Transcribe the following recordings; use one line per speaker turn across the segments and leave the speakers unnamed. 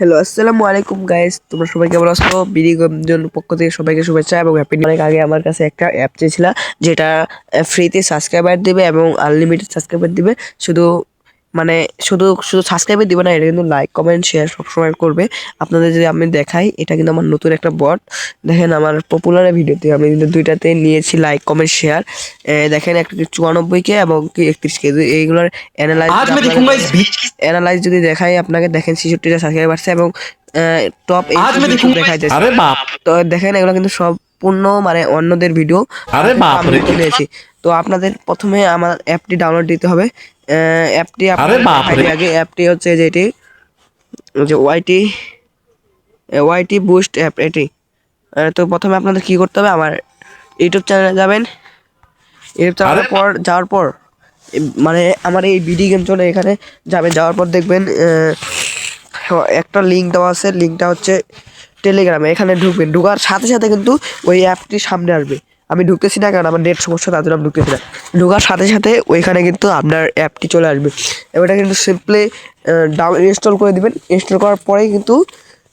Hello আসসালামু আলাইকুম guys তোমরা সবাই কেমন আসো বিডি গঞ্জন পক্ষ থেকে সবাইকে শুভেচ্ছা এবং হ্যাপি অনেক আগে আমার কাছে একটা অ্যাপ চেয়েছিলাম যেটা ফ্রিতে সাবস্ক্রাইবার দেবে এবং আনলিমিটেড সাবস্ক্রাইবার দেবে। শুধু মানে শুধু শুধু সাবস্ক্রাইবে দিবে না এটা কিন্তু লাইক কমেন্ট শেয়ার সবসময় করবে। আপনাদের যদি আমি দেখাই এটা কিন্তু আমার নতুন একটা বট দেখেন আমার পপুলার ভিডিওতে আমি কিন্তু দুইটাতে নিয়েছি লাইক কমেন্ট শেয়ার দেখেন একটা চুয়ানব্বই কে এবং কি একত্রিশ কে। এইগুলোর অ্যানালাইজ অ্যানালাইজ যদি দেখাই আপনাকে দেখেন ছেষট্টিটা সাবস্ক্রাইব বাড়ছে এবং টপ দেখাই যাচ্ছে। তো দেখেন এগুলো কিন্তু সব সম্পূর্ণ মানে অন্যদের ভিডিও
আরে
তো আপনাদের প্রথমে আমার অ্যাপটি ডাউনলোড দিতে হবে। অ্যাপটি
আরে বাপ রে।
আগে অ্যাপটি হচ্ছে যেটি যে ওয়াইটি ওয়াইটি বুস্ট অ্যাপ এটি। তো প্রথমে আপনাদের কি করতে হবে? আমার ইউটিউব চ্যানেলে যাবেন। ইউটিউব চ্যানেলের পর যাওয়ার পর মানে আমার এই বিডি গেম চলে এখানে। যাবেন যাওয়ার পর দেখবেন একটা লিঙ্ক দেওয়া আছে। লিঙ্কটা হচ্ছে টেলিগ্রামে এখানে ঢুকবেন। ঢুকার সাথে সাথে কিন্তু ওই অ্যাপটি সামনে আসবে। আমি ঢুকতেছি না, কারণ আমার নেট সমস্যা, তার জন্য আমি ঢুকতেছি না। ঢোকার সাথে সাথে ওইখানে কিন্তু আপনার অ্যাপটি চলে আসবে। এবং এটা কিন্তু সিম্পলি ডাউন ইনস্টল করে দেবেন। ইনস্টল করার পরেই কিন্তু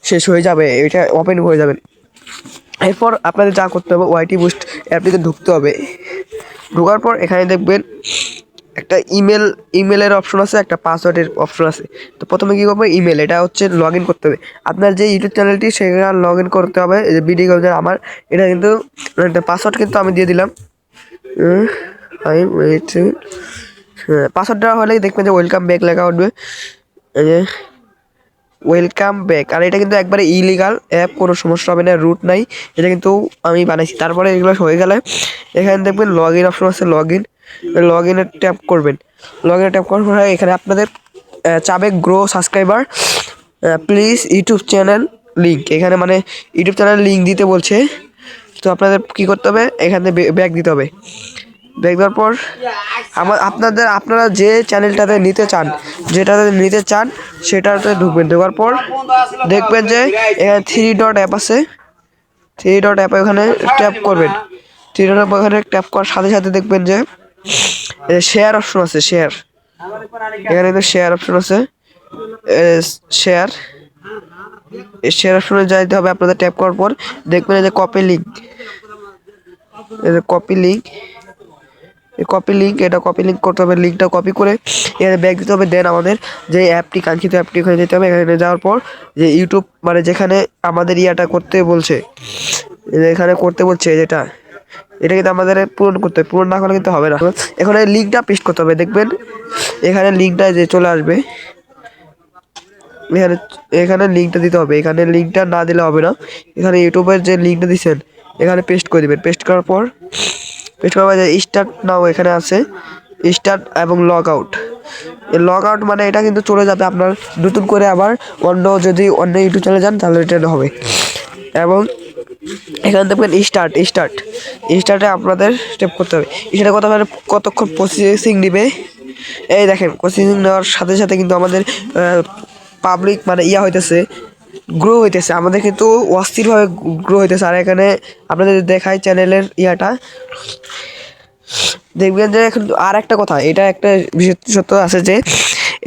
শেষ হয়ে যাবে। এটা ওপেন হয়ে যাবে। এরপর আপনাদের যা করতে হবে ওয়াইটি বুস্ট অ্যাপটিতে ঢুকতে হবে। ঢোকার পর এখানে দেখবেন একটা ইমেল ইমেলের অপশন আছে, একটা পাসওয়ার্ডের অপশন আছে। তো প্রথমে কী করব? ইমেল এটা হচ্ছে লগ ইন করতে হবে। আপনার যে ইউটিউব চ্যানেলটি সেখানে লগ ইন করতে হবে যে বিডি গঞ্জের আমার। এটা কিন্তু, একটা পাসওয়ার্ড কিন্তু আমি দিয়ে দিলাম। আমি পাসওয়ার্ড দেওয়া হলে দেখবেন যে ওয়েলকাম ব্যাক লেখা উঠবে। ওয়েলকাম ব্যাক আর এটা কিন্তু একবারে ইলিগাল অ্যাপ কোনো সমস্যা হবে না রুট নাই। এটা কিন্তু আমি বানাইছি। তারপরে এগুলো হয়ে গেলে, এখানে দেখবেন লগ ইন অপশন আছে লগ ইন লগ ইনে ট্যাপ করবেন। লগ ইনে ট্যাপ করার পরে এখানে আপনাদের চাবে grow subscriber please YouTube channel link এখানে মানে ইউটিউব চ্যানেল লিঙ্ক দিতে বলছে। তো আপনাদের কী করতে হবে? এখানে ব্যাক দিতে হবে। ব্যাক দেওয়ার পর আমার আপনাদের, আপনারা যে চ্যানেলটাতে নিতে চান, যেটাতে নিতে চান, সেটাতে ঢুকবেন। ঢোকার পর দেখবেন যে এখানে থ্রি ডট অ্যাপ আছে। থ্রি ডট অ্যাপে ওখানে ট্যাপ করবেন। থ্রি ডট অ্যাপ ওখানে ট্যাপ করার সাথে সাথে দেখবেন যে শেয়ার অপশন আছে শেয়ার এখানে কিন্তু শেয়ার অপশন আছে। শেয়ার শেয়ার অপশনে যাইতে হবে আপনাদের ট্যাপ করার পর। দেখবেন এই যে কপি লিঙ্ক কপি লিঙ্ক এই কপি লিঙ্ক এটা কপি লিঙ্ক করতে হবে। লিঙ্কটা কপি করে এখানে ব্যাগ দিতে হবে। দেন আমাদের যে অ্যাপটি কাঙ্ক্ষিত অ্যাপটি ওখানে যেতে হবে। এখানে যাওয়ার পর যে ইউটিউব মানে যেখানে আমাদের ইয়াটা করতে বলছে এখানে করতে বলছে যেটা। এটা কিন্তু আমাদের পূরণ করতে হবে। পূরণ না করলে কিন্তু হবে না। এখানে লিঙ্কটা পেস্ট করতে হবে, দেখবেন? এখানে লিঙ্কটা যে চলে আসবে, এখানে এখানে লিঙ্কটা দিতে হবে। এখানে লিঙ্কটা না দিলে হবে না। এখানে ইউটিউবের যে লিঙ্কটা দিচ্ছেন এখানে পেস্ট করে দিবেন। পেস্ট করার পর পেস্ট করার পর স্টার্ট নাও এখানে আছে স্টার্ট এবং লগ আউট লগ আউট মানে এটা কিন্তু চলে যাবে আপনার নতুন করে আবার অন্য যদি অন্য ইউটিউব চ্যানেলে যান, তাহলে এটা হবে। এবং এখানে দেখবেন স্টার্ট স্টার্ট স্টার্টে আপনাদের স্টেপ করতে হবে। স্টার্টে কত কতক্ষণ প্রসেসিং নেবে? এই দেখেন প্রসেসিং নেওয়ার সাথে সাথে কিন্তু আমাদের পাবলিক মানে ইয়া হইতেছে গ্রো হইতেছে। আমাদের কিন্তু অস্থিরভাবে গ্রো হইতেছে। আর এখানে আপনাদের দেখায় চ্যানেলের ইয়াটা। দেখবেন যে এখন আর একটা কথা, এটা একটা বিশেষত্ব আছে যে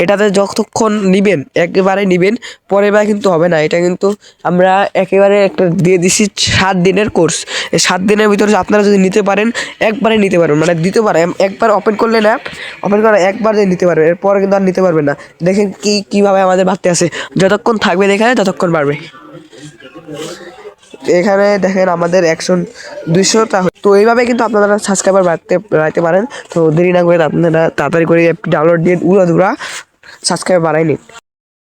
এটাতে যতক্ষণ নিবেন, একেবারে নিবেন, পরের বার কিন্তু হবে না। এটা কিন্তু আমরা একেবারে একটা দিয়ে দিছি সাত দিনের কোর্স। এই সাত দিনের ভিতরে আপনারা যদি নিতে পারেন, একবারে নিতে পারবেন। মানে পারেন একবার ওপেন করলেন অ্যাপ ওপেন করে একবার যে নিতে পারবেন, এরপরে কিন্তু আর নিতে পারবেন না। দেখেন কি, কীভাবে আমাদের বাড়তে আছে। যতক্ষণ থাকবে এখানে, ততক্ষণ বাড়বে। এখানে দেখেন আমাদের একশো দুইশোটা তো এইভাবে কিন্তু আপনারা সাবস্ক্রাইবার বাড়তে বাড়াইতে পারেন। তো দেরি না করে আপনারা তাড়াতাড়ি করে ডাউনলোড দিয়ে উড়া দুরা সাবস্ক্রাইবার বাড়াই নিন